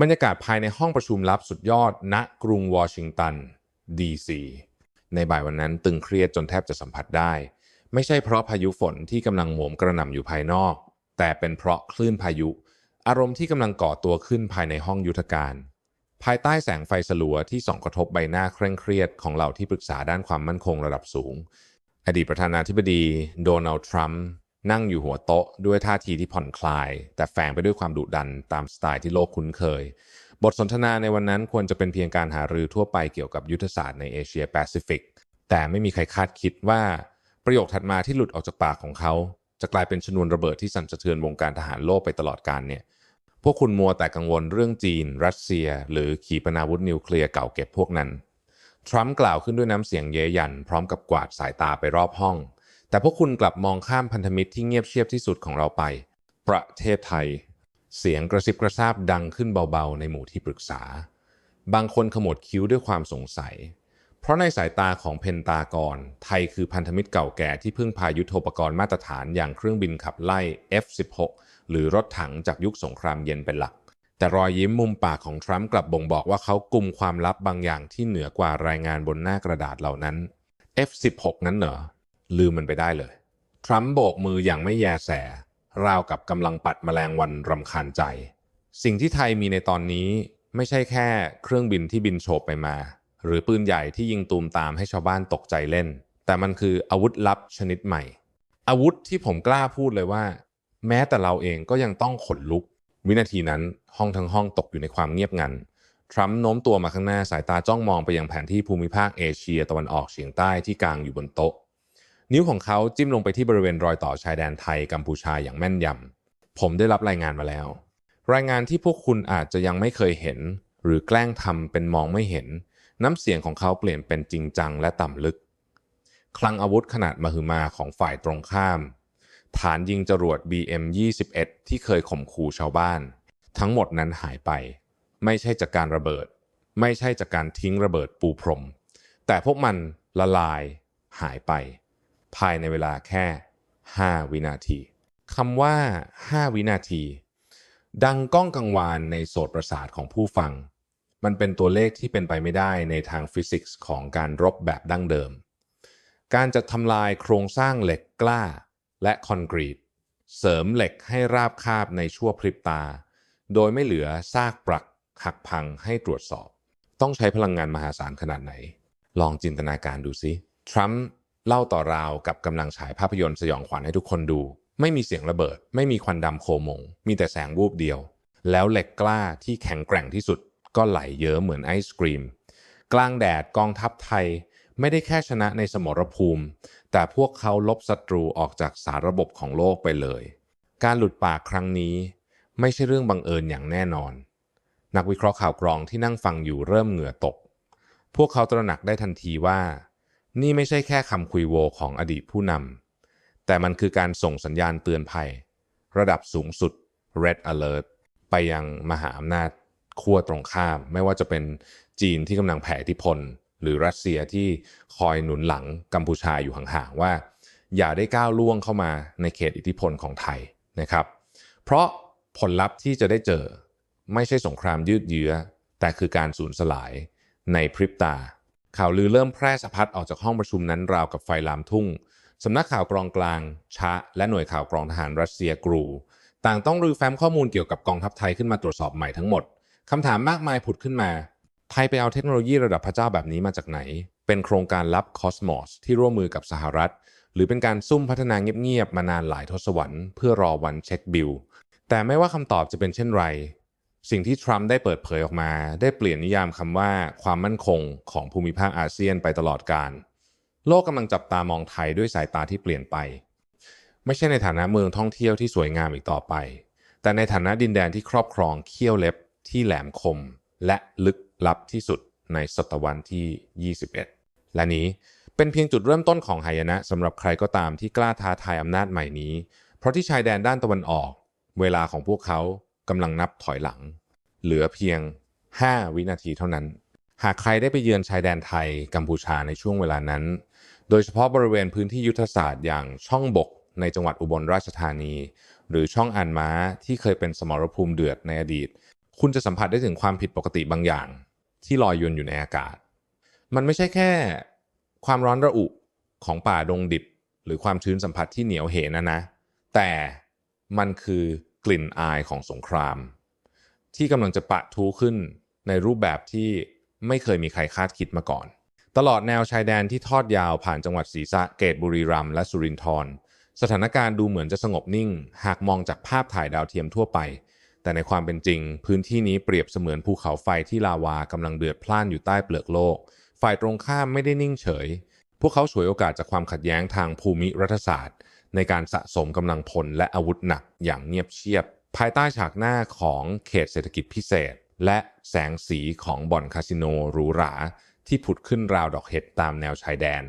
บรรยากาศภายในห้องประชุมลับสุดยอดณกรุงวอชิงตันดีซีในบ่ายวันนั้นตึงเครียดจนแทบจะสัมผัสได้ ไม่ใช่เพราะพายุฝนที่กำลังโหมกระหน่ำอยู่ภายนอก แต่เป็นเพราะคลื่นพายุ อารมณ์ที่กำลังก่อตัวขึ้นภายในห้องยุทธการ ภายใต้แสงไฟสลัวที่ส่องกระทบใบหน้าเคร่งเครียดของเหล่าที่ปรึกษาด้านความมั่นคงระดับสูง อดีตประธานาธิบดีโดนัลด์ทรัมป์ นั่งอยู่หัวโต๊ะด้วยท่าทีที่ผ่อนคลาย แต่แฝงไปด้วยความดุดันตามสไตล์ที่โลกคุ้นเคย บทสนทนาในวันนั้นควรจะเป็นเพียงการหารือทั่วไปเกี่ยวกับยุทธศาสตร์ในเอเชียแปซิฟิกแต่ไม่มีใครคาดคิดว่าประโยคถัดมาที่หลุดออกจากปากของเขา จะกลายเป็นชนวนระเบิดที่สั่นสะเทือนวงการทหารโลกไปตลอดกาลเนี่ยพวกคุณมัวแต่กังวลเรื่องจีน รัสเซีย หรือขีปนาวุธนิวเคลียร์เก่าเก็บพวกนั้นทรัมป์กล่าวขึ้นด้วยน้ำเสียงเย้ยันพร้อมกับกวาดสายตาไปรอบห้อง แต่พวกคุณกลับมองข้ามพันธมิตรที่เงียบเชียบที่สุดของเราไป ประเทศไทย เสียงกระซิบกระซาบดังขึ้นเบาๆ ในหมู่ที่ปรึกษา บางคนขมวดคิ้วด้วยความสงสัย เพราะในสายตาของเพนตากร ไทยคือพันธมิตรเก่าแก่ที่พึ่งพายุทโธปกรณ์มาตรฐานอย่างเครื่องบินขับไล่ F-16 หรือรถถังจากยุคสงครามเย็นเป็นหลักแต่รอยยิ้มมุมปากของทรัมป์กลับบ่งบอกว่าเขากุมความลับบางอย่างที่เหนือกว่ารายงานบนหน้ากระดาษเหล่านั้น F16 นั้นเหรอ ลืมมันไปได้เลย ทรัมป์โบกมืออย่างไม่แยแส ราวกับกำลังปัดแมลงวันรำคาญใจ สิ่งที่ไทยมีในตอนนี้ไม่ใช่แค่เครื่องบินที่บินโฉบไปมา หรือปืนใหญ่ที่ยิงตูมตามให้ชาวบ้านตกใจเล่น แต่มันคืออาวุธลับชนิดใหม่ อาวุธที่ผมกล้าพูดเลยว่า แม้แต่เราเองก็ยังต้องขนลุก วินาทีนั้นห้องทั้งห้องตกอยู่ในความเงียบงันทรัมป์โน้มตัวมาข้างหน้าสายตาจ้องมองไปยังแผนที่ภูมิภาคเอเชียตะวันออกเฉียงใต้ที่กางอยู่บนโต๊ะ นิ้วของเขาจิ้มลงไปที่บริเวณรอยต่อชายแดนไทยกัมพูชาอย่างแม่นยำ ผมได้รับรายงานมาแล้ว รายงานที่พวกคุณอาจจะยังไม่เคยเห็น หรือแกล้งทำเป็นมองไม่เห็น น้ำเสียงของเขาเปลี่ยนเป็นจริงจังและต่ำลึก คลังอาวุธขนาดมหึมาของฝ่ายตรงข้าม ฐานยิงจรวด BM-21 ที่เคยข่มขู่ชาวบ้าน ทั้งหมดนั้นหายไป ไม่ใช่จากการระเบิด ไม่ใช่จากการทิ้งระเบิดปูพรม แต่พวกมันละลายหายไป ภายในเวลาแค่ 5 วินาทีคำว่า 5 วินาที ดังก้องกังวานในโสตประสาทของผู้ฟัง มันเป็นตัวเลขที่เป็นไปไม่ได้ในทางฟิสิกส์ของการรบแบบดั้งเดิม การจะทำลายโครงสร้างเหล็กกล้าและคอนกรีต เสริมเหล็กให้ราบคาบในชั่วพริบตา โดยไม่เหลือซากปรักหักพังให้ตรวจสอบ ต้องใช้พลังงานมหาศาลขนาดไหน ลองจินตนาการดูสิทรัมป์ เล่าต่อราวกับกำลังฉายภาพยนตร์สยองขวัญให้ทุกคนดู ไม่มีเสียงระเบิด ไม่มีควันดำโคมง มีแต่แสงวูบเดียว แล้วเหล็กกล้าที่แข็งแกร่งที่สุด ก็ไหลเยิ้มเหมือนไอศกรีม กลางแดดกองทัพไทยไม่ได้แค่ชนะในสมรภูมิ แต่พวกเขาลบศัตรูออกจากสารระบบของโลกไปเลย การหลุดปากครั้งนี้ ไม่ใช่เรื่องบังเอิญอย่างแน่นอน นักวิเคราะห์ข่าวกรองที่นั่งฟังอยู่เริ่มเหงื่อตก พวกเขาตระหนักได้ทันทีว่า นี่ไม่ใช่แค่คำคุยโวของอดีตผู้นำแต่มันคือการส่งสัญญาณเตือนภัย ระดับสูงสุด Red Alert ไปยังมหาอำนาจขั้วตรงข้าม ไม่ว่าจะเป็นจีนที่กำลังแผ่อิทธิพล หรือรัสเซียที่คอยหนุนหลังกัมพูชาอยู่ห่างๆว่า อย่าได้ก้าวล่วงเข้ามาในเขตอิทธิพลของไทยนะครับ เพราะผลลัพธ์ที่จะได้เจอ ไม่ใช่สงครามยืดเยื้อ แต่คือการสูญสลายในพริบตา ข่าวลือเริ่มแพร่สะพัดออกจากห้องประชุมนั้นราวกับไฟลามทุ่ง สำนักข่าวกรองกลาง ชะ และหน่วยข่าวกรองทหารรัสเซียกรู ต่างต้องรื้อแฟ้มข้อมูลเกี่ยวกับกองทัพไทยขึ้นมาตรวจสอบใหม่ทั้งหมด คำถามมากมายผุดขึ้นมา ไทยไปเอาเทคโนโลยีระดับพระเจ้าแบบนี้มาจากไหน เป็นโครงการลับคอสมอสที่ร่วมมือกับสหรัฐ หรือเป็นการซุ่มพัฒนาเงียบๆมานานหลายทศวรรษเพื่อรอวันเช็คบิล แต่ไม่ว่าคำตอบจะเป็นเช่นไร สิ่งที่ทรัมป์ได้เปิดเผยออกมา ได้เปลี่ยนนิยามคำว่าความมั่นคงของภูมิภาคอาเซียนไปตลอดการ โลกกำลังจับตามองไทยด้วยสายตาที่เปลี่ยนไป ไม่ใช่ในฐานะเมืองท่องเที่ยวที่สวยงามอีกต่อไป แต่ในฐานะดินแดนที่ครอบครองเขี้ยวเล็บที่แหลมคม และลึกลับที่สุดในศตวรรษที่ 21 และนี้เป็นเพียงจุดเริ่มต้นของหายนะสำหรับใครก็ตามที่กล้าท้าทายอำนาจใหม่นี้ เพราะที่ชายแดนด้านตะวันออก เวลาของพวกเขา กำลังนับถอยหลัง เหลือเพียง 5 วินาทีเท่านั้น หากใครได้ไปเยือนชายแดนไทยกัมพูชาในช่วงเวลานั้น โดยเฉพาะบริเวณพื้นที่ยุทธศาสตร์อย่างช่องบกในจังหวัดอุบลราชธานี หรือช่องอันม้าที่เคยเป็นสมรภูมิเดือดในอดีต คุณจะสัมผัสได้ถึงความผิดปกติบางอย่าง ที่ลอยยวนอยู่ในอากาศ มันไม่ใช่แค่ความร้อนระอุของป่าดงดิบ หรือความชื้นสัมผัสที่เหนียวเหนะนะ แต่มันคือ กลิ่นอายของสงคราม ที่กำลังจะปะทุขึ้นในรูปแบบที่ไม่เคยมีใครคาดคิดมาก่อน ตลอดแนวชายแดนที่ทอดยาวผ่านจังหวัดศรีสะเกตบุรีรัมย์และสุรินทร์สถานการณ์ดูเหมือนจะสงบนิ่ง หากมองจากภาพถ่ายดาวเทียมทั่วไป แต่ในความเป็นจริง พื้นที่นี้เปรียบเสมือนภูเขาไฟที่ลาวากำลังเดือดพล่านอยู่ใต้เปลือกโลก ฝ่ายตรงข้ามไม่ได้นิ่งเฉย พวกเขาฉวยโอกาสจากความขัดแย้งทางภูมิรัฐศาสตร์ ในการสะสมกำลังพลและอาวุธหนักอย่างเงียบเชียบ ภายใต้ฉากหน้าของเขตเศรษฐกิจพิเศษ และแสงสีของบ่อนคาสิโนหรูหรา ที่ผุดขึ้นราวดอกเห็ดตามแนวชายแดน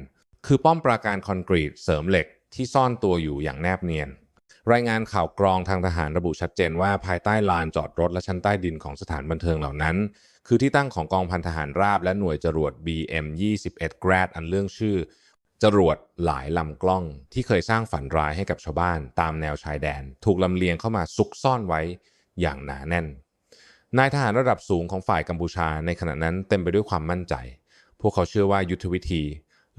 คือป้อมปราการคอนกรีตเสริมเหล็กที่ซ่อนตัวอยู่อย่างแนบเนียน รายงานข่าวกรองทางทหารระบุชัดเจนว่าภายใต้ลานจอดรถและชั้นใต้ดินของสถานบันเทิงเหล่านั้น คือที่ตั้งของกองพันทหารราบและหน่วยจรวด BM-21 Grad อันเรื่องชื่อ จรวดหลายลำกล้องที่เคยสร้างฝันร้ายให้กับชาวบ้าน ตามแนวชายแดน ถูกลำเลียงเข้ามาซุกซ่อนไว้อย่างหนาแน่น นายทหารระดับสูงของฝ่ายกัมพูชาในขณะนั้นเต็มไปด้วยความมั่นใจ พวกเขาเชื่อว่ายุทธวิธี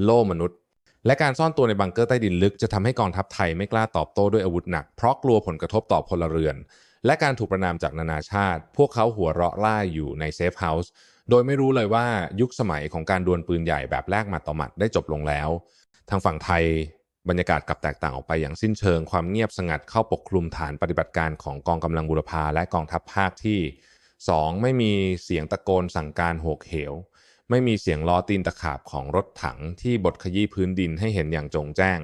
โล่มนุษย์ และการซ่อนตัวในบังเกอร์ใต้ดินลึกจะทำให้กองทัพไทยไม่กล้าตอบโต้ด้วยอาวุธหนัก เพราะกลัวผลกระทบต่อพลเรือน และการถูกประนามจากนานาชาติ พวกเขาหัวเราะล่าอยู่ในเซฟเฮาส์ โดยไม่รู้เลยว่ายุคสมัยของการดวลปืนใหญ่แบบแลกหมัดต่อหมัดได้จบลงแล้ว ทางฝั่งไทยบรรยากาศกลับแตกต่างออกไปอย่างสิ้นเชิง ความเงียบสงัดเข้าปกคลุมฐานปฏิบัติการของกองกำลังบุรพาและกองทัพภาคที่ 2. ไม่มีเสียงตะโกนสั่งการโหกเหว ไม่มีเสียงล้อตีนตะขาบของรถถังที่บดขยี้พื้นดินให้เห็นอย่างจงแจ้ง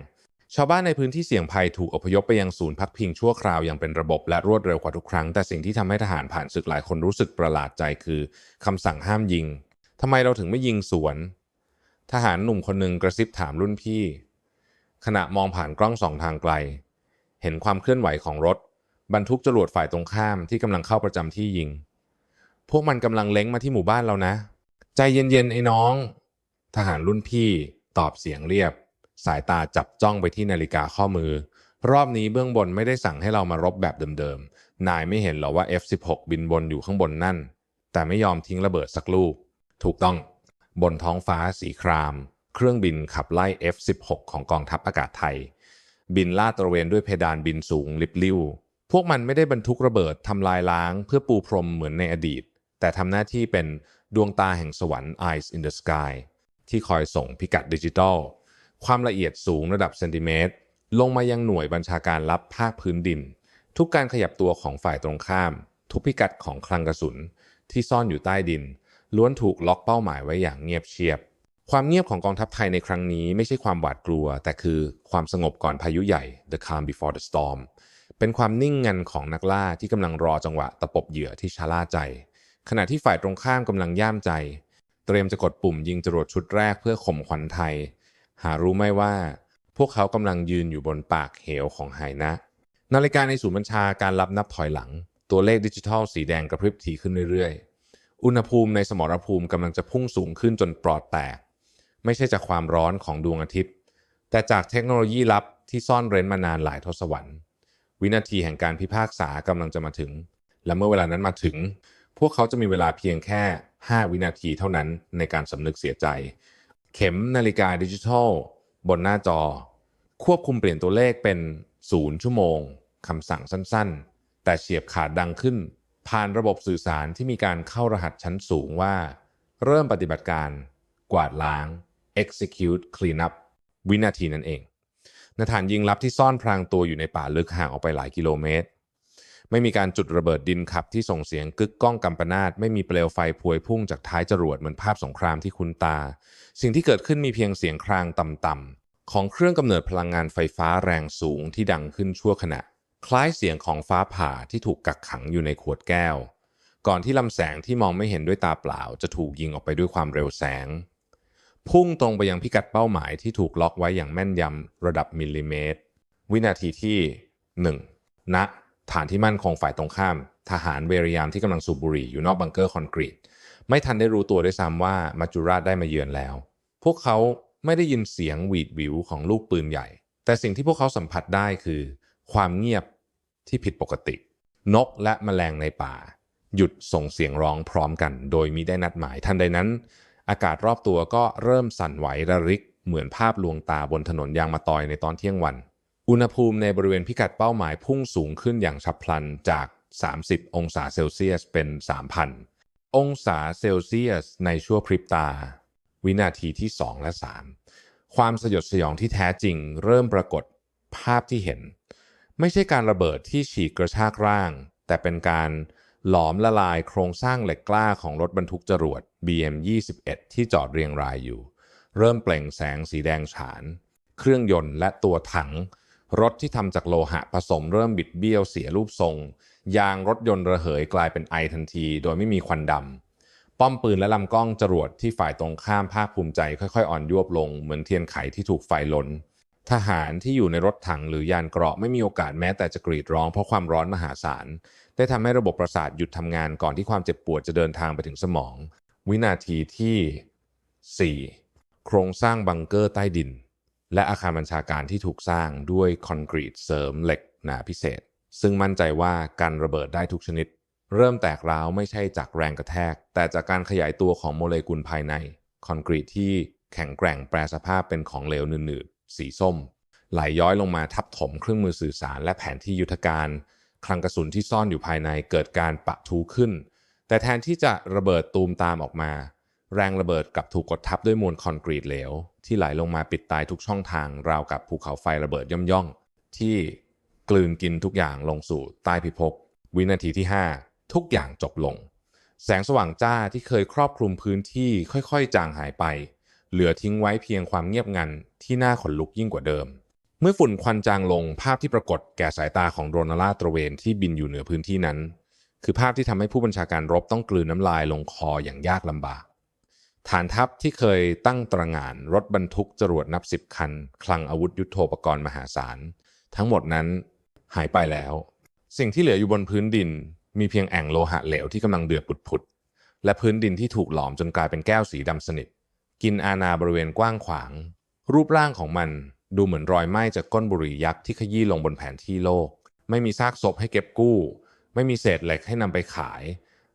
ชาวบ้านในพื้นที่เสี่ยงภัยถูกอพยพไปยังศูนย์พักพิงชั่วคราวอย่างเป็นระบบและรวดเร็วกว่าทุกครั้ง แต่สิ่งที่ทำให้ทหารผ่านศึกหลายคนรู้สึกประหลาดใจคือคำสั่งห้ามยิงทำไมเราถึงไม่ยิงสวน ทหารหนุ่มคนหนึ่งกระซิบถามรุ่นพี่ ขณะมองผ่านกล้องสองทางไกล เห็นความเคลื่อนไหวของรถ บรรทุกจรวดฝ่ายตรงข้ามที่กำลังเข้าประจำที่ยิง พวกมันกำลังเล้งมาที่หมู่บ้านเรานะ ใจเย็นๆไอ้น้อง ทหารรุ่นพี่ตอบเสียงเรียบ สายตาจับจ้องไปที่นาฬิกาข้อมือ รอบนี้เบื้องบนไม่ได้สั่งให้เรามารบแบบเดิมๆ นายไม่เห็นหรอว่า F16 บินบนอยู่ข้างบนนั่น แต่ไม่ยอมทิ้งระเบิดสักลูก ถูกต้อง บนท้องฟ้าสีคราม เครื่องบินขับไล่ F16 ของกองทัพอากาศไทย บินลาดตระเวนด้วยเพดานบินสูงลิบลิ่วพวกมันไม่ได้บรรทุกระเบิดทำลายล้างเพื่อปูพรมเหมือนในอดีต แต่ทำหน้าที่เป็นดวงตาแห่งสวรรค์ Eyes in the Sky ที่คอยส่งพิกัดดิจิทัล ความละเอียดสูงระดับเซนติเมตร ลงมายังหน่วยบัญชาการลับภาคพื้นดิน ทุกการขยับตัวของฝ่ายตรงข้าม ทุกพิกัดของคลังกระสุน ที่ซ่อนอยู่ใต้ดิน ล้วนถูกล็อกเป้าหมายไว้อย่างเงียบเชียบ ความเงียบของกองทัพไทยในครั้งนี้ไม่ใช่ความหวาดกลัว แต่คือความสงบก่อนพายุใหญ่ the calm before the storm เป็นความนิ่งงันของนักล่าที่กำลังรอจังหวะตะปบเหยื่อที่ชะล่าใจ ขณะที่ฝ่ายตรงข้ามกำลังย่ามใจ เตรียมจะกดปุ่มยิงจรวดชุดแรกเพื่อข่มขวัญไทย หารู้ไหมว่า พวกเขากำลังยืนอยู่บนปากเหวของไหนะ นาฬิกาในศูนย์บัญชาการรับนับถอยหลัง ตัวเลขดิจิทัลสีแดงกระพริบถี่ขึ้นเรื่อยๆ อุณหภูมิในสมรภูมิกำลังจะพุ่งสูงขึ้นจนปลอดแตก ไม่ใช่จากความร้อนของดวงอาทิตย์ แต่จากเทคโนโลยีลับที่ซ่อนเร้นมานานหลายทศวรรษ วินาทีแห่งการพิพากษากำลังจะมาถึง และเมื่อเวลานั้นมาถึง พวกเขาจะมีเวลาเพียงแค่ 5 วินาทีเท่านั้นในการสำนึกเสียใจ เข็มนาฬิกาดิจิทัล บนหน้าจอ ควบคุมเปลี่ยนตัวเลขเป็น 0 ชั่วโมงคำสั่งสั้นๆ แต่เฉียบขาดดังขึ้น ผ่านระบบสื่อสารที่มีการเข้ารหัสชั้นสูงว่า เริ่มปฏิบัติการ กวาดล้าง execute clean up วินาทีนั้นเองนฐานยิงลับที่ซ่อนพรางตัวอยู่ในป่าลึกห่างออกไปหลายกิโลเมตร ไม่มีการจุดระเบิดดินขับที่ส่งเสียงกึกก้องกำปนาตไม่มีเปลวไฟพวยพุ่งจากท้ายจรวดเหมือนภาพสงครามที่คุ้นตา สิ่งที่เกิดขึ้นมีเพียงเสียงครางต่ำๆของเครื่องกำเนิดพลังงานไฟฟ้าแรงสูงที่ดังขึ้นชั่วขณะ คล้ายเสียงของฟ้าผ่าที่ถูกกักขังอยู่ในขวดแก้ว ก่อนที่ลำแสงที่มองไม่เห็นด้วยตาเปล่า จะถูกยิงออกไปด้วยความเร็วแสง พุ่งตรงไปยังพิกัดเป้าหมายที่ถูกล็อกไว้อย่างแม่นยำระดับมิลลิเมตร วินาทีที่ 1. ณ ฐานที่มั่นคงฝ่ายตรงข้าม ทหารเวรยามที่กำลังสูบบุหรี่อยู่นอกบังเกอร์คอนกรีต ไม่ทันได้รู้ตัวด้วยซ้ำว่ามัจจุราชได้มาเยือนแล้ว พวกเขาไม่ได้ยินเสียงหวีดวิวของลูกปืนใหญ่ แต่สิ่งที่พวกเขาสัมผัสได้คือ ความเงียบที่ผิดปกติ นกและแมลงในป่า หยุดส่งเสียงร้องพร้อมกัน โดยมิได้นัดหมายทันใดนั้น อากาศรอบตัวก็เริ่มสั่นไหวระริกเหมือนภาพลวงตาบนถนนยางมาตอยในตอนเที่ยงวัน อุณหภูมิในบริเวณพิกัดเป้าหมายพุ่งสูงขึ้นอย่างฉับพลันจาก 30 องศาเซลเซียสเป็น 3,000 องศาเซลเซียสในชั่วพริบตา วินาทีที่ 2 และ 3 ความสยดสยองที่แท้จริงเริ่มปรากฏภาพที่เห็น ไม่ใช่การระเบิดที่ฉีกกระชากร่าง แต่เป็นการหลอมละลายโครงสร้างเหล็กกล้าของรถบรรทุกจรวด BM21 ที่จอดเรียงรายอยู่ เริ่มเปล่งแสงสีแดงฉาน เครื่องยนต์และตัวถัง รถที่ทำจากโลหะผสมเริ่มบิดเบี้ยวเสียรูปทรง ยางรถยนต์ระเหยกลายเป็นไอทันที โดยไม่มีควันดำป้อมปืนและลำกล้องจรวดที่ฝ่ายตรงข้ามภาคภูมิใจค่อยๆ อ่อนยวบลง เหมือนเทียนไขที่ถูกไฟลนทหารที่อยู่ในรถถังหรือยานเกราะไม่มีโอกาสแม้แต่จะกรีดร้องเพราะความร้อนมหาศาล ได้ทำให้ระบบประสาทหยุดทำงานก่อนที่ความเจ็บปวดจะเดินทางไปถึงสมอง วินาทีที่ 4 โครงสร้างบังเกอร์ใต้ดิน และอาคารบัญชาการที่ถูกสร้างด้วยคอนกรีตเสริมเหล็กหนาพิเศษ ซึ่งมั่นใจว่าการระเบิดได้ทุกชนิด เริ่มแตกร้าวไม่ใช่จากแรงกระแทก แต่จากการขยายตัวของโมเลกุลภายใน คอนกรีตที่แข็งแกร่งแปรสภาพเป็นของเหลวหนืดๆสีส้ม ไหลย้อยลงมาทับถมเครื่องมือสื่อสารและแผนที่ยุทธการ คลังกระสุนที่ซ่อนอยู่ภายในเกิดการปะทุขึ้น แต่แทนที่จะระเบิดตูมตามออกมา แรงระเบิดกลับถูกกดทับด้วยมวลคอนกรีตเหลว ที่ไหลลงมาปิดตายทุกช่องทางราวกับภูเขาไฟระเบิดย่อมย่องๆที่กลืนกินทุกอย่างลงสู่ใต้พิภพวินาทีที่ 5 ทุกอย่างจบลง แสงสว่างจ้าที่เคยครอบคลุมพื้นที่ค่อยๆ จางหายไป เหลือทิ้งไว้เพียงความเงียบงันที่น่าขนลุกยิ่งกว่าเดิม เมื่อฝุ่นควันจางลงภาพที่ปรากฏแก่สายตาของโดรนาล่าตระเวนที่บินอยู่เหนือพื้นที่นั้น คือภาพที่ทำให้ผู้บัญชาการรบต้องกลืนน้ำลายลงคออย่างยากลำบาก ฐานทัพที่เคยตั้งตระหง่านรถบรรทุกจรวดนับสิบคัน คลังอาวุธยุโทโธปกรณ์มหาศาล ทั้งหมดนั้นหายไปแล้ว สิ่งที่เหลืออยู่บนพื้นดิน มีเพียงแอ่งโลหะเหลวที่กำลังเดือดผุดๆและพื้นดินที่ถูกหลอมจนกลายเป็นแก้วสีดำสนิท กินอาณาบริเวณกว้างขวาง รูปร่างของมันดูเหมือนรอยไหม้จากก้นบุหรี่ยักษ์ที่ขยี้ลงบนแผนที่โลก ไม่มีซากศพให้เก็บกู้ ไม่มีเศษเหล็กให้นำไปขาย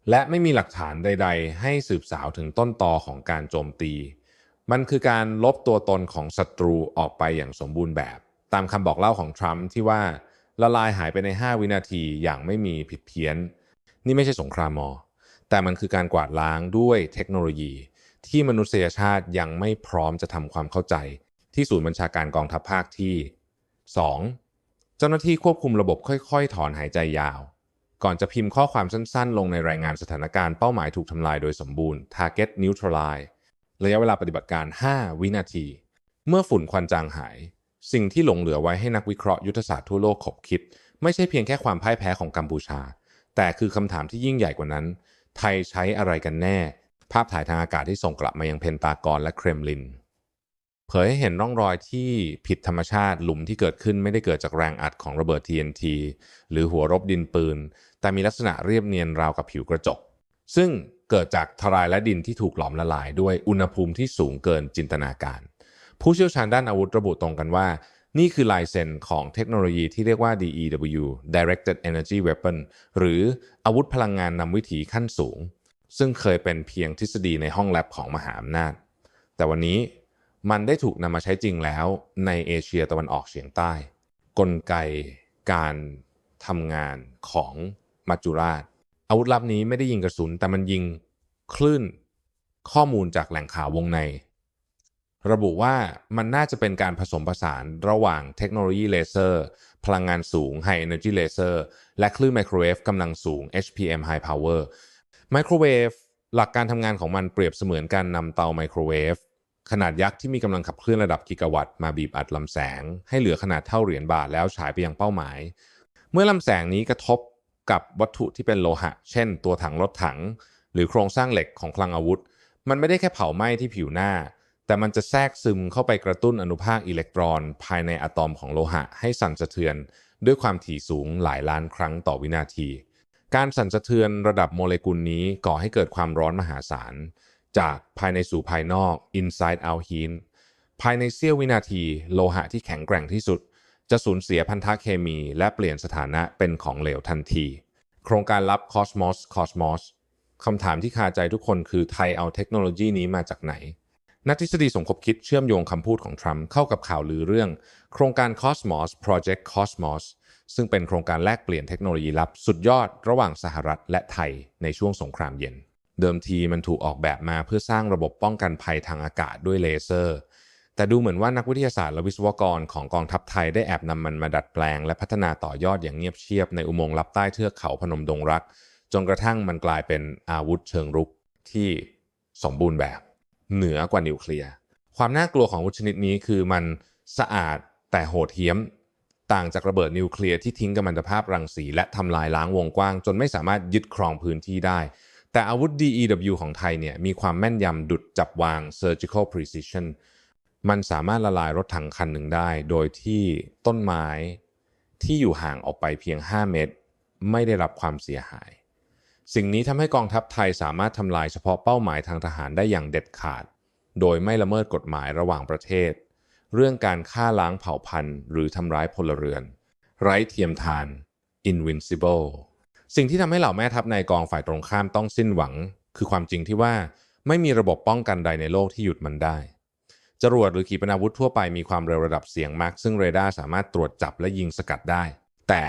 และไม่มีหลักฐานใด ๆ ให้สืบสาวถึงต้นตอของการโจมตี มันคือการลบตัวตนของศัตรูออกไปอย่างสมบูรณ์แบบ ตามคำบอกเล่าของทรัมป์ที่ว่าละลายหายไปใน 5 วินาทีอย่างไม่มีผิดเพี้ยน นี่ไม่ใช่สงครามมอ แต่มันคือการกวาดล้างด้วยเทคโนโลยี ที่มนุษยชาติยังไม่พร้อมจะทำความเข้าใจ ที่ศูนย์บัญชาการกองทัพภาคที่ 2. เจ้าหน้าที่ควบคุมระบบค่อย ๆ ถอนหายใจยาว ก่อนจะพิมพ์ข้อความสั้นๆ ลงในรายงานสถานการณ์เป้าหมายถูกทำลายโดยสมบูรณ์ Target Neutralize ระยะเวลาปฏิบัติการ 5 วินาที เมื่อฝุ่นควันจางหาย สิ่งที่หลงเหลือไว้ให้นักวิเคราะห์ยุทธศาสตร์ทั่วโลกขบคิด ไม่ใช่เพียงแค่ความพ่ายแพ้ของกัมพูชา แต่คือคำถามที่ยิ่งใหญ่กว่านั้น ไทยใช้อะไรกันแน่ ภาพถ่ายทางอากาศที่ส่งกลับมายังเพนตากอนและเครมลิน เผยให้เห็นร่องรอยที่ผิดธรรมชาติหลุมที่เกิดขึ้นไม่ได้เกิดจากแรงอัดของระเบิด TNT หรือหัวรบดินปืน แต่มีลักษณะเรียบเนียนราวกับผิวกระจก ซึ่งเกิดจากทรายและดินที่ถูกหลอมละลายด้วยอุณหภูมิที่สูงเกินจินตนาการ ผู้เชี่ยวชาญด้านอาวุธระบุตรงกันว่า นี่คือลายเซ็นของเทคโนโลยีที่เรียกว่า DEW Directed Energy Weapon หรืออาวุธพลังงานนำวิถีขั้นสูง ซึ่งเคยเป็นเพียงทฤษฎีในห้องแลบของมหาอำนาจ แต่วันนี้มันได้ถูกนำมาใช้จริงแล้วในเอเชียตะวันออกเฉียงใต้ กลไกการทำงานของ มัจจุราช อาวุธลับนี้ไม่ได้ยิงกระสุน แต่มันยิงคลื่นข้อมูลจากแหล่งข่าววงใน ระบุว่ามันน่าจะเป็นการผสมผสานระหว่างเทคโนโลยีเลเซอร์ พลังงานสูง High Energy Laser และคลื่นไมโครเวฟกำลังสูง HPM High Power ไมโครเวฟหลักการทำงานของมันเปรียบเสมือนการนำเตาไมโครเวฟขนาดยักษ์ที่มีกำลังขับเคลื่อนระดับกิกะวัตต์มาบีบอัดลำแสง ให้เหลือขนาดเท่าเหรียญบาทแล้วฉายไปยังเป้าหมาย เมื่อลำแสงนี้กระทบ กับวัตถุที่เป็นโลหะ เช่น ตัวถังรถถัง หรือโครงสร้างเหล็กของคลังอาวุธ มันไม่ได้แค่เผาไหม้ที่ผิวหน้า แต่มันจะแทรกซึมเข้าไปกระตุ้นอนุภาคอิเล็กตรอน ภายในอะตอมของโลหะ ให้สั่นสะเทือน ด้วยความถี่สูงหลายล้านครั้งต่อวินาที การสั่นสะเทือนระดับโมเลกุลนี้ก่อให้เกิดความร้อนมหาศาลจากภายในสู่ภายนอก inside out heat ภายในเสี้ยววินาที โลหะที่แข็งแกร่งที่สุด จะสูญเสียพันธะเคมี และเปลี่ยนสถานะเป็นของเหลวทันที โครงการลับ Cosmos Cosmos คำถามที่คาใจทุกคนคือไทยเอาเทคโนโลยีนี้มาจากไหน นักทฤษฎีสมคบคิดเชื่อมโยงคำพูดของทรัมป์เข้ากับข่าวลือเรื่อง โครงการ Cosmos Project Cosmos ซึ่งเป็นโครงการแลกเปลี่ยนเทคโนโลยีลับสุดยอดระหว่างสหรัฐและไทยในช่วงสงครามเย็น เดิมทีมันถูกออกแบบมาเพื่อสร้างระบบป้องกันภัยทางอากาศด้วยเลเซอร์ แต่ดูเหมือนว่านักวิทยาศาสตร์และวิศวกรของกองทัพไทยได้แอบนำมันมาดัดแปลง และพัฒนาต่อยอดอย่างเงียบเชียบในอุโมงค์ลับใต้เทือกเขาพนมดงรัก จนกระทั่งมันกลายเป็นอาวุธเชิงรุกที่สมบูรณ์แบบ เหนือกว่านิวเคลียร์ความน่ากลัวของอาวุธชนิดนี้คือมันสะอาดแต่โหดเหี้ยม ต่างจากระเบิดนิวเคลียร์ที่ทิ้งกัมมันตภาพรังสีและทำลายล้างวงกว้าง จนไม่สามารถยึดครองพื้นที่ได้ แต่อาวุธ DEW ของไทยเนี่ยมีความแม่นยำดุดจับวาง surgical precision มันสามารถละลายรถถังคันหนึ่งได้ โดยที่ต้นไม้ที่อยู่ห่างออกไปเพียง 5 เมตร ไม่ได้รับความเสียหาย สิ่งนี้ทำให้กองทัพไทยสามารถทำลายเฉพาะเป้าหมายทางทหารได้อย่างเด็ดขาด โดยไม่ละเมิดกฎหมายระหว่างประเทศ เรื่องการฆ่าล้างเผ่าพันธุ์ หรือทำร้ายพลเรือน ไร้เทียมทาน invincible สิ่งที่ทำให้เหล่าแม่ทัพในกองฝ่ายตรงข้ามต้องสิ้นหวัง คือความจริงที่ว่าไม่มีระบบป้องกันใดในโลกที่หยุดมันได้ จรวดหรือขีปนาวุธทั่วไปมีความเร็วระดับเสียงมากซึ่งเรดาร์สามารถตรวจจับและยิงสกัดได้ แต่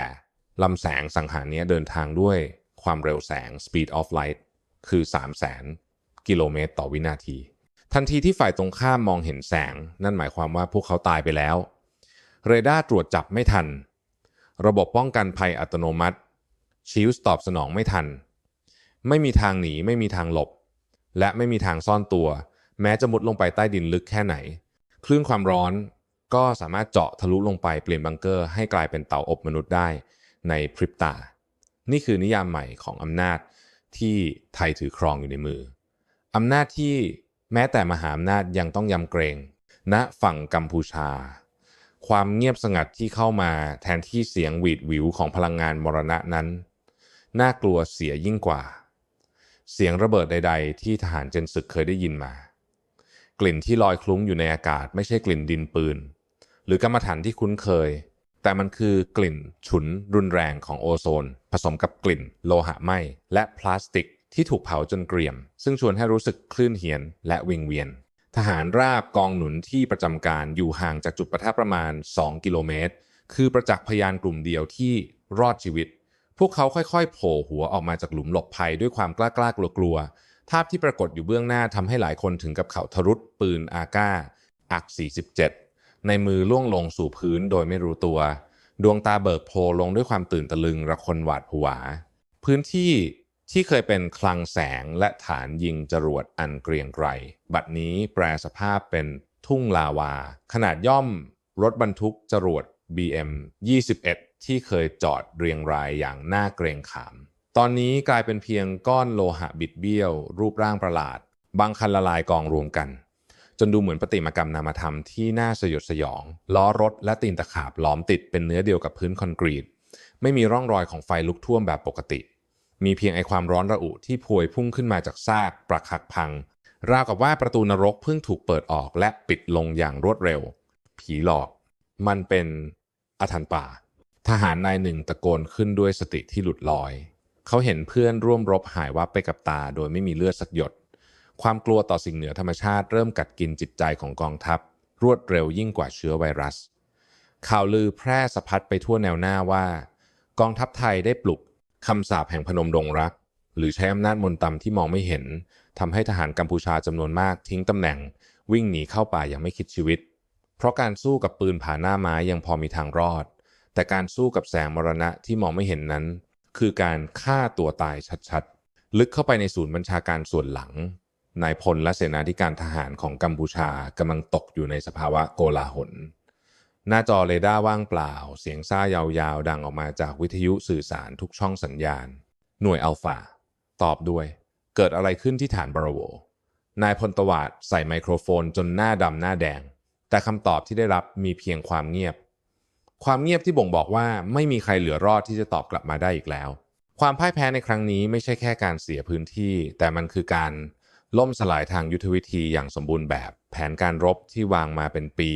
ลำแสงสังหารนี้เดินทางด้วยความเร็วแสง speed of light คือ 3 0 0 0 0 0กิโลเมตรต่อวินาที ทันทีที่ฝ่ายตรงข้ามมองเห็นแสง นั่นหมายความว่าพวกเขาตายไปแล้ว เรดาร์ตรวจจับไม่ทัน ระบบป้องกันภัยอัตโนมัติชิลส์ตอบสนองไม่ทัน ไม่มีทางหนีไม่มีทางหลบ และไม่มีทางซ่อนตัว แม้จะมุดลงไปใต้ดินลึกแค่ไหน คลื่นความร้อนก็สามารถเจาะทะลุลงไปเปลี่ยนบังเกอร์ให้กลายเป็นเตาอบมนุษย์ได้ในพริบตา นี่คือนิยามใหม่ของอำนาจที่ไทยถือครองอยู่ในมือ อำนาจที่แม้แต่มหาอำนาจยังต้องยำเกรงณฝั่งกัมพูชา ความเงียบสงัดที่เข้ามาแทนที่เสียงหวีดหวิวของพลังงานมรณะนั้น น่ากลัวเสียยิ่งกว่า เสียงระเบิดใด ๆ ที่ทหารเจนศึกเคยได้ยินมา กลิ่นที่ลอยคลุ้งอยู่ในอากาศ ไม่ใช่กลิ่นดินปืน หรือกรรมฐานที่คุ้นเคย แต่มันคือกลิ่นฉุนรุนแรงของโอโซน ผสมกับกลิ่น โลหะไหม้และพลาสติกที่ถูกเผาจนเกรียม ซึ่งชวนให้รู้สึกคลื่นเหียนและวิงเวียน ทหารราบกองหนุนที่ประจำการอยู่ห่างจากจุดประทะประมาณ 2 กิโลเมตร คือประจักษ์พยานกลุ่มเดียวที่รอดชีวิต พวกเขาค่อยๆ โผล่หัวออกมาจากหลุมหลบภัยด้วยความกล้าๆกลัวๆ ภาพที่ปรากฏอยู่เบื้องหน้าทำให้หลายคนถึงกับเขาทะรุดปืนอาก้า อัก 47 ในมือล่วงลงสู่พื้นโดยไม่รู้ตัว ดวงตาเบิกโพลงด้วยความตื่นตะลึงระคนหวาดผวา พื้นที่ที่เคยเป็นคลังแสงและฐานยิงจรวดอันเกรียงไกรบัดนี้แปลสภาพเป็นทุ่งลาวา ขนาดย่อมรถบรรทุกจรวด BM 21 ที่เคยจอดเรียงรายอย่างน่าเกรงขาม ตอนนี้กลายเป็นเพียงก้อนโลหะบิดเบี้ยว รูปร่างประหลาด บางคันละลายกองรวมกัน จนดูเหมือนประติมากรรมนามธรรมที่น่าสยดสยอง ล้อรถและตีนตะขาบล้อมติดเป็นเนื้อเดียวกับพื้นคอนกรีต ไม่มีร่องรอยของไฟลุกท่วมแบบปกติ มีเพียงไอความร้อนระอุที่พวยพุ่งขึ้นมาจากซากปรักหักพัง ราวกับว่าประตูนรกเพิ่งถูกเปิดออกและปิดลงอย่างรวดเร็ว ผีหลอก มันเป็นอาถรรพ์ป่า ทหารนายหนึ่งตะโกนขึ้นด้วยสติที่หลุดลอย เขาเห็นเพื่อนร่วมรบหายวับไปกับตา โดยไม่มีเลือดสักหยด ความกลัวต่อสิ่งเหนือธรรมชาติเริ่มกัดกินจิตใจของกองทัพ รวดเร็วยิ่งกว่าเชื้อไวรัส ข่าวลือแพร่สะพัดไปทั่วแนวหน้าว่า กองทัพไทยได้ปลุกคำสาปแห่งพนมดงรัก หรือใช้อำนาจมนตำที่มองไม่เห็นทำให้ทหารกัมพูชาจำนวนมากทิ้งตำแหน่ง วิ่งหนีเข้าป่าอย่างไม่คิดชีวิต เพราะการสู้กับปืนผ่าหน้าไม้ยังพอมีทางรอด แต่การสู้กับแสงมรณะที่มองไม่เห็นนั้น คือการฆ่าตัวตายชัดๆ ลึกเข้าไปในศูนย์บัญชาการส่วนหลังนายพลและเสนาธิการทหารของกัมพูชากำลังตกอยู่ในสภาวะโกลาหล หน้าจอเรดาร์ว่างเปล่า เสียงซ่ายาวๆ ดังออกมาจากวิทยุสื่อสารทุกช่องสัญญาณ หน่วยอัลฟาตอบด้วย เกิดอะไรขึ้นที่ฐานบราโว นายพลตวาดใส่ไมโครโฟนจนหน้าดำหน้าแดง แต่คำตอบที่ได้รับมีเพียงความเงียบ ความเงียบที่บ่งบอกว่าไม่มีใครเหลือรอดที่จะตอบกลับมาได้อีกแล้ว ความพ่ายแพ้ในครั้งนี้ไม่ใช่แค่การเสียพื้นที่ แต่มันคือการล่มสลายทางยุทธวิธีอย่างสมบูรณ์แบบ แผนการรบที่วางมาเป็นปี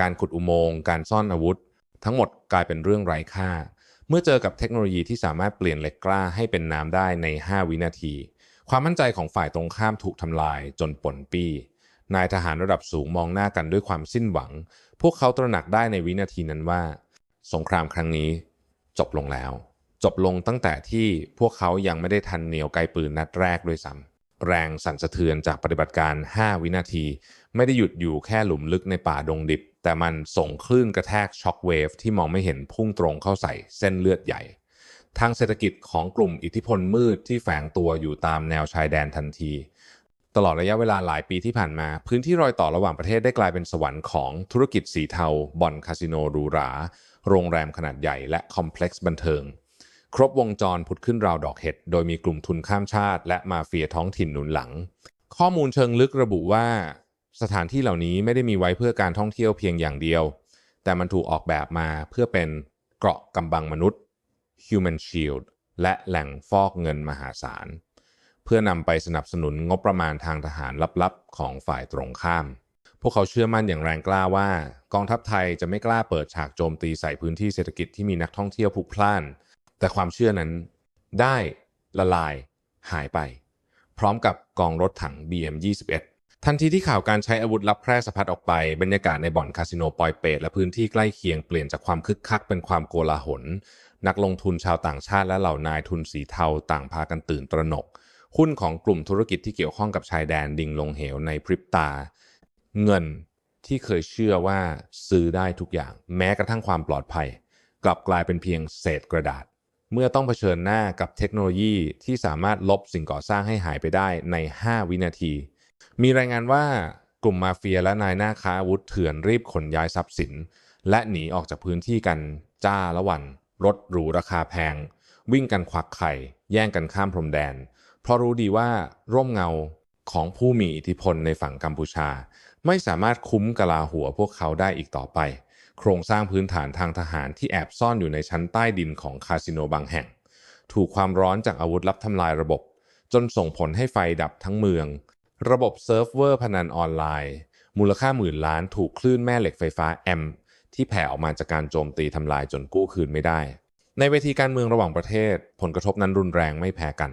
การขุดอุโมงค์การซ่อนอาวุธ ทั้งหมดกลายเป็นเรื่องไร้ค่า เมื่อเจอกับเทคโนโลยีที่สามารถเปลี่ยนเหล็กกล้าให้เป็นน้ำได้ใน 5 วินาที ความมั่นใจของฝ่ายตรงข้ามถูกทำลายจนป่นปี้นายทหารระดับสูงมองหน้ากันด้วยความสิ้นหวัง พวกเขาตระหนักได้ในวินาทีนั้นว่า สงครามครั้งนี้จบลงแล้ว จบลงตั้งแต่ที่พวกเขายังไม่ได้ทันเหนียวไกลปืนนัดแรกด้วยซ้ำแรงสั่นสะเทือนจากปฏิบัติการ 5 วินาที ไม่ได้หยุดอยู่แค่หลุมลึกในป่าดงดิบ แต่มันส่งคลื่นกระแทกช็อคเวฟที่มองไม่เห็นพุ่งตรงเข้าใส่เส้นเลือดใหญ่ ทางเศรษฐกิจของกลุ่มอิทธิพลมืดที่แฝงตัวอยู่ตามแนวชายแดนทันที ตลอดระยะเวลาหลายปีที่ผ่านมา พื้นที่รอยต่อระหว่างประเทศได้กลายเป็นสวรรค์ของธุรกิจสีเทาบ่อนคาสิโนหรูหรา โรงแรมขนาดใหญ่และคอมเพล็กซ์บันเทิง ครบวงจรผุดขึ้นราวดอกเห็ดโดยมีกลุ่มทุนข้ามชาติ และมาเฟียท้องถิ่นหนุนหลัง ข้อมูลเชิงลึกระบุว่า สถานที่เหล่านี้ไม่ได้มีไว้เพื่อการท่องเที่ยวเพียงอย่างเดียว แต่มันถูกออกแบบมาเพื่อเป็นเกราะกำบังมนุษย์ Human Shield และแหล่งฟอกเงินมหาศาล พื่อนำไปสนับสนุนงบประมาณทางทหารลับๆ ของฝ่ายตรงข้าม พวกเขาเชื่อมั่นอย่างแรงกล้าว่า กองทัพไทยจะไม่กล้าเปิดฉากโจมตีใส่พื้นที่เศรษฐกิจที่มีนักท่องเที่ยวพลุกพล่าน แต่ความเชื่อนั้นได้ละลายหายไป พร้อมกับกองรถถัง BM21 ทันทีที่ข่าวการใช้อาวุธลับแพร่สะพัดออกไป บรรยากาศในบ่อนคาสิโนปอยเปตและพื้นที่ใกล้เคียงเปลี่ยนจากความคึกคักเป็นความโกลาหล นักลงทุนชาวต่างชาติและเหล่านายทุนสีเทาต่างพากันตื่นตระหนก หุ้นของกลุ่มธุรกิจที่เกี่ยวข้องกับชายแดนดิ่งลงเหวในพริบตา เงินที่เคยเชื่อว่าซื้อได้ทุกอย่าง แม้กระทั่งความปลอดภัย กลับกลายเป็นเพียงเศษกระดาษ เมื่อต้องเผชิญหน้ากับเทคโนโลยีที่สามารถลบสิ่งก่อสร้างให้หายไปได้ใน 5 วินาที มีรายงานว่ากลุ่มมาเฟียและนายหน้าค้าอาวุธเถื่อนรีบขนย้ายทรัพย์สิน และหนีออกจากพื้นที่กันจ้าละวัน รถหรูราคาแพง วิ่งกันควักไข่ แย่งกันข้ามพรมแดน เพราะรู้ดีว่าร่มเงาของผู้มีอิทธิพลในฝั่งกัมพูชา ไม่สามารถคุ้มกลาหัวพวกเขาได้อีกต่อไป โครงสร้างพื้นฐานทางทหารที่แอบซ่อนอยู่ในชั้นใต้ดินของคาสิโนบางแห่ง ถูกความร้อนจากอาวุธลับทำลายระบบ จนส่งผลให้ไฟดับทั้งเมือง ระบบเซิร์ฟเวอร์พนันออนไลน์ มูลค่าหมื่นล้านถูกคลื่นแม่เหล็กไฟฟ้าแอมที่แผ่ออกมาจากการโจมตีทำลายจนกู้คืนไม่ได้ ในเวทีการเมืองระหว่างประเทศ ผลกระทบนั้นรุนแรงไม่แพ้กัน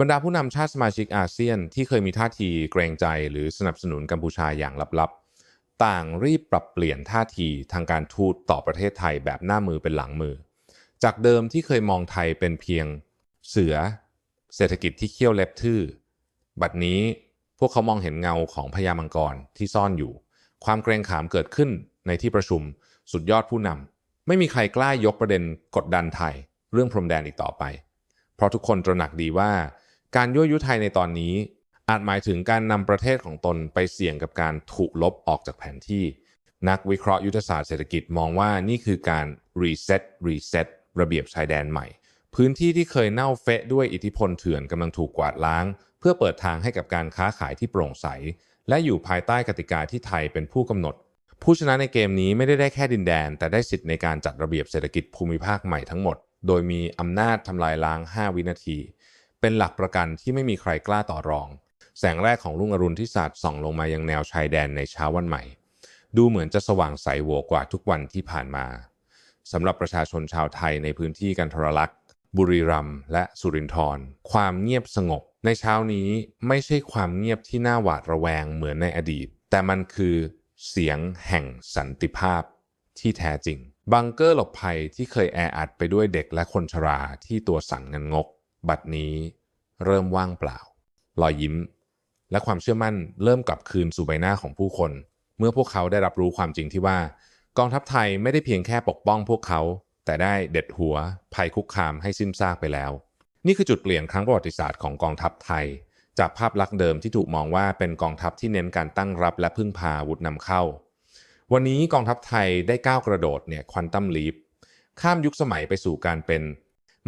บรรดาผู้นำชาติสมาชิกอาเซียนที่เคยมีท่าทีเกรงใจหรือสนับสนุนกัมพูชาอย่างลับๆ ต่างรีบปรับเปลี่ยนท่าทีทางการทูตต่อประเทศไทยแบบหน้ามือเป็นหลังมือ จากเดิมที่เคยมองไทยเป็นเพียงเสือ เศรษฐกิจที่เขี้ยวเล็บทื่อ บัดนี้พวกเขามองเห็นเงาของพญามังกรที่ซ่อนอยู่ ความเกรงขามเกิดขึ้นในที่ประชุมสุดยอดผู้นำไม่มีใครกล้ายกประเด็นกดดันไทย เรื่องพรมแดนอีกต่อไป เพราะทุกคนตระหนักดีว่า การยั่วยุไทยในตอนนี้ อาจหมายถึงการนำประเทศของตนไปเสี่ยงกับการถูกลบออกจากแผนที่ นักวิเคราะห์ยุทธศาสตร์เศรษฐกิจมองว่านี่คือการรีเซ็ตรีเซ็ตระเบียบชายแดนใหม่ พื้นที่ที่เคยเน่าเฟะด้วยอิทธิพลเถื่อนกำลังถูกกวาดล้าง เพื่อเปิดทางให้กับการค้าขายที่โปร่งใส และอยู่ภายใต้กติกาที่ไทยเป็นผู้กำหนด ผู้ชนะในเกมนี้ไม่ได้ได้แค่ดินแดน แต่ได้สิทธิ์ในการจัดระเบียบเศรษฐกิจภูมิภาคใหม่ทั้งหมด โดยมีอำนาจทำลายล้าง 5 วินาที เป็นหลักประกันที่ไม่มีใครกล้าต่อรอง แสงแรกของรุ่งอรุณที่สาดส่องลงมายังแนวชายแดนในเช้าวันใหม่ ดูเหมือนจะสว่างใสโหวกว่าทุกวันที่ผ่านมาสำหรับประชาชนชาวไทยในพื้นที่กันทรลักษณ์ บุรีรัมย์และสุรินทร์ความเงียบสงบ ในเช้านี้ไม่ใช่ความเงียบที่น่าหวาดระแวงเหมือนในอดีต แต่มันคือเสียงแห่งสันติภาพที่แท้จริง บังเกอร์หลบภัยที่เคยแออัดไปด้วยเด็กและคนชราที่ตัวสั่นงันงก บัดนี้เริ่มว่างเปล่า รอยยิ้ม และความเชื่อมั่นเริ่มกลับคืนสู่ใบหน้าของผู้คน เมื่อพวกเขาได้รับรู้ความจริงที่ว่า กองทัพไทยไม่ได้เพียงแค่ปกป้องพวกเขา แต่ได้เด็ดหัว ภัยคุกคามให้สิ้นซากไปแล้ว นี่คือจุดเปลี่ยนครั้งประวัติศาสตร์ของกองทัพไทย จากภาพลักษณ์เดิมที่ถูกมองว่าเป็นกองทัพที่เน้นการตั้งรับและพึ่งพาอาวุธนำเข้า วันนี้กองทัพไทยได้ก้าวกระโดดเนี่ยควอนตัมลีฟข้ามยุคสมัยไปสู่การเป็น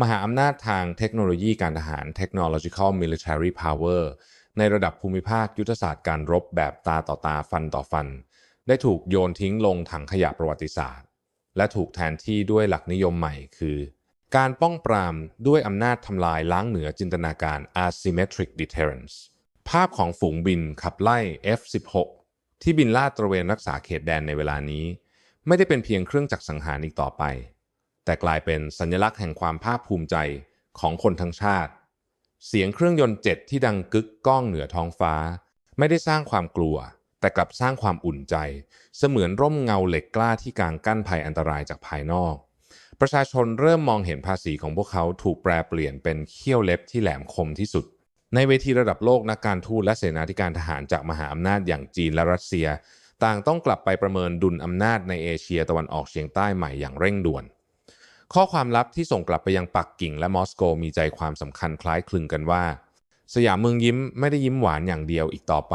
มหาอำนาจทางเทคโนโลยีการทหาร Technological Military Power ในระดับภูมิภาคยุทธศาสตร์การรบแบบตาต่อตาฟันต่อฟัน ได้ถูกโยนทิ้งลงถังขยะประวัติศาสตร์ และถูกแทนที่ด้วยหลักนิยมใหม่คือ การป้องปรามด้วยอำนาจทำลายล้างเหนือจินตนาการ asymmetric deterrence ภาพของฝูงบินขับไล่ F-16 ที่บินลาดตระเวนรักษาเขตแดนในเวลานี้ ไม่ได้เป็นเพียงเครื่องจักรสังหารอีกต่อไป แต่กลายเป็นสัญลักษณ์แห่งความภาคภูมิใจของคนทั้งชาติ เสียงเครื่องยนต์เจ็ตที่ดังกึกก้องเหนือท้องฟ้า ไม่ได้สร้างความกลัว แต่กลับสร้างความอุ่นใจ เสมือนร่มเงาเหล็กกล้าที่กางกั้นภัยอันตรายจากภายนอก ประชาชนเริ่มมองเห็นภาษีของพวกเขาถูกแปลเปลี่ยนเป็นเขี้ยวเล็บที่แหลมคมที่สุด ในเวทีระดับโลกนักการทูตและเสนาธิการทหารจากมหาอำนาจอย่างจีนและรัสเซีย ต่างต้องกลับไปประเมินดุลอำนาจในเอเชียตะวันออกเฉียงใต้ใหม่อย่างเร่งด่วน ข้อความลับที่ส่งกลับไปยังปักกิ่งและมอสโกมีใจความสำคัญคล้ายคลึงกันว่า สยามเมืองยิ้มไม่ได้ยิ้มหวานอย่างเดียวอีกต่อไป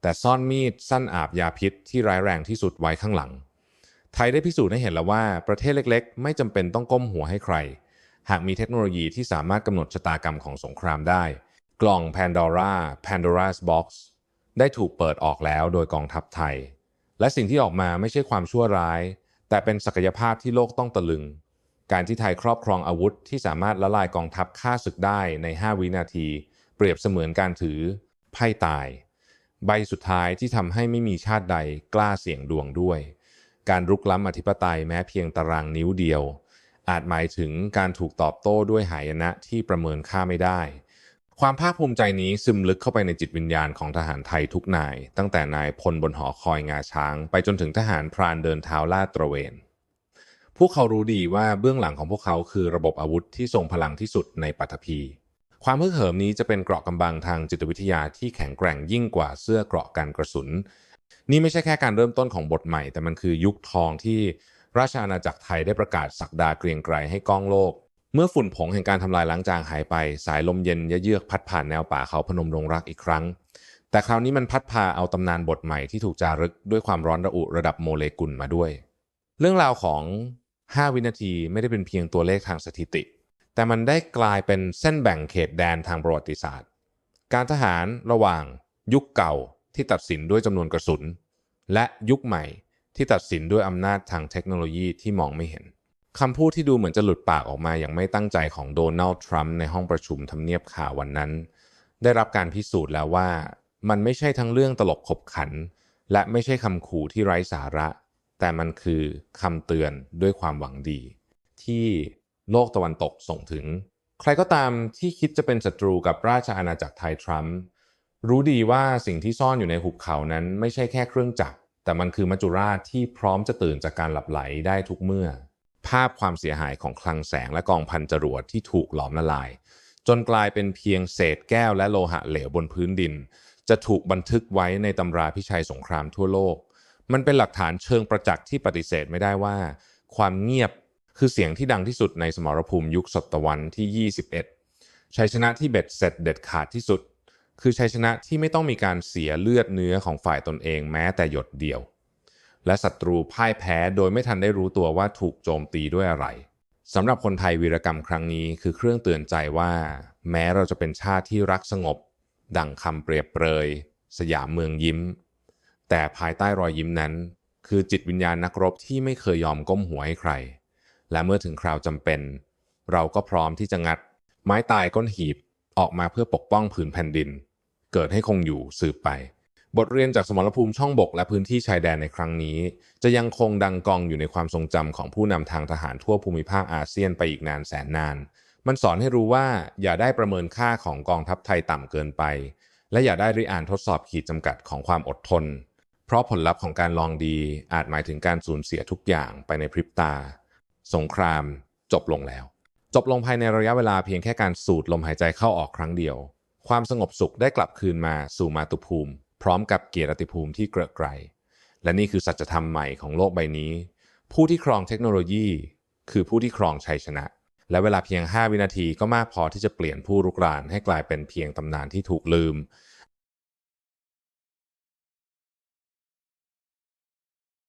แต่ซ่อนมีดสั้นอาบยาพิษที่ร้ายแรงที่สุดไว้ข้างหลัง ไทยได้พิสูจน์ให้เห็นแล้วว่าประเทศเล็กๆ ไม่จำเป็นต้องก้มหัวให้ใคร หากมีเทคโนโลยีที่สามารถกำหนดชะตากรรมของสงครามได้ กล่อง Pandora Pandora's Box ได้ถูกเปิดออกแล้วโดยกองทัพไทย และสิ่งที่ออกมาไม่ใช่ความชั่วร้าย แต่เป็นศักยภาพที่โลกต้องตะลึง การที่ไทยครอบครองอาวุธที่สามารถละลายกองทัพฆ่าศึกได้ใน 5 วินาที เปรียบเสมือนการถือไพ่ตาย ใบสุดท้ายที่ทำให้ไม่มีชาติใดกล้าเสี่ยงดวงด้วย การรุกล้ำอธิปไตยแม้เพียงตารางนิ้วเดียว อาจหมายถึงการถูกตอบโต้ด้วยหายนะที่ประเมินค่าไม่ได้ ความภาคภูมิใจนี้ซึมลึกเข้าไปในจิตวิญญาณของทหารไทยทุกนาย ตั้งแต่นายพลบนหอคอยงาช้าง ไปจนถึงทหารพรานเดินเท้าลาดตระเวน พวกเขารู้ดีว่าเบื้องหลังของพวกเขาคือระบบอาวุธที่ทรงพลังที่สุดในปัตภีความฮึกเหิมนี้จะเป็นเกราะกำบังทางจิตวิทยาที่แข็งแกร่งยิ่งกว่าเสื้อเกราะกันกระสุน นี่ไม่ใช่แค่การเริ่มต้นของบทใหม่ แต่มันคือยุคทองที่ราชอาณาจักรไทยได้ประกาศสักดาเกรียงไกรให้ก้องโลก เมื่อฝุ่นผงแห่งการทำลายล้างจางหายไป สายลมเย็นเยือกพัดผ่านแนวป่าเขาพนมดงรักอีกครั้ง แต่คราวนี้มันพัดพาเอาตำนานบทใหม่ที่ถูกจารึกด้วยความร้อนระอุระดับโมเลกุลมาด้วย เรื่องราวของ 5 วินาทีไม่ได้เป็นเพียงตัวเลขทางสถิติ แต่มันได้กลายเป็นเส้นแบ่งเขตแดนทางประวัติศาสตร์ การทหารระหว่างยุคเก่าที่ตัดสินด้วยจำนวนกระสุน และยุคใหม่ที่ตัดสินด้วยอำนาจทางเทคโนโลยีที่มองไม่เห็นคำพูดที่ดูเหมือนจะหลุดปากออกมาอย่างไม่ตั้งใจของโดนัลด์ทรัมป์ในห้องประชุมทำเนียบข่าววันนั้น ได้รับการพิสูจน์แล้วว่า มันไม่ใช่ทั้งเรื่องตลกขบขัน และไม่ใช่คำขู่ที่ไร้สาระ แต่มันคือคำเตือนด้วยความหวังดี ที่โลกตะวันตกส่งถึง ใครก็ตามที่คิดจะเป็นศัตรูกับราชอาณาจักรไทยทรัมป์รู้ดีว่าสิ่งที่ซ่อนอยู่ในหุบเขานั้นไม่ใช่แค่เครื่องจักร แต่มันคือมัจจุราชที่พร้อมจะตื่นจากการหลับไหลได้ทุกเมื่อ ภาพความเสียหายของคลังแสงและกองพันจรวดที่ถูกหลอมละลาย จนกลายเป็นเพียงเศษแก้วและโลหะเหลวบนพื้นดิน จะถูกบันทึกไว้ในตำราพิชัยสงครามทั่วโลก มันเป็นหลักฐานเชิงประจักษ์ที่ปฏิเสธไม่ได้ว่า ความเงียบคือเสียงที่ดังที่สุดในสมรภูมิยุคศตวรรษที่ 21 ชัยชนะที่เบ็ดเสร็จเด็ดขาดที่สุด คือชัยชนะที่ไม่ต้องมีการเสียเลือดเนื้อของฝ่ายตนเองแม้แต่หยดเดียว และศัตรูพ่ายแพ้โดยไม่ทันได้รู้ตัวว่าถูกโจมตีด้วยอะไรสำหรับคนไทยวีรกรรมครั้งนี้คือเครื่องเตือนใจว่า แม้เราจะเป็นชาติที่รักสงบ ดังคำเปรียบเปรย สยามเมืองยิ้ม แต่ภายใต้รอยยิ้มนั้น คือจิตวิญญาณนักรบที่ไม่เคยยอมก้มหัวให้ใคร และเมื่อถึงคราวจำเป็น เราก็พร้อมที่จะงัด ไม้ตายก้นหีบออกมาเพื่อปกป้องผืนแผ่นดิน เกิดให้คงอยู่สืบไป บทเรียนจากสมรภูมิช่องบกและพื้นที่ชายแดนในครั้งนี้ จะยังคงดังกองอยู่ในความทรงจำของผู้นำทางทหารทั่วภูมิภาคอาเซียนไปอีกนานแสนนาน มันสอนให้รู้ว่าอย่าได้ประเมินค่าของกองทัพไทยต่ำเกินไป และอย่าได้ริอ่านทดสอบขีดจำกัดของความอดทน เพราะผลลัพธ์ของการลองดีอาจหมายถึงการสูญเสียทุกอย่างไปในพริบตา สงครามจบลงแล้ว จบลงภายในระยะเวลาเพียงแค่การสูดลมหายใจเข้าออกครั้งเดียว ความสงบสุขได้กลับคืนมาสู่มาตุภูมิ พร้อมกับเกียรติภูมิที่เกระไกรและนี่คือสัจธรรมใหม่ของโลกใบนี้ ผู้ที่ครองเทคโนโลยี คือผู้ที่ครองชัยชนะ และเวลาเพียง 5 วินาทีก็มากพอที่จะเปลี่ยนผู้รุกรานให้กลายเป็นเพียงตำนานที่ถูกลืม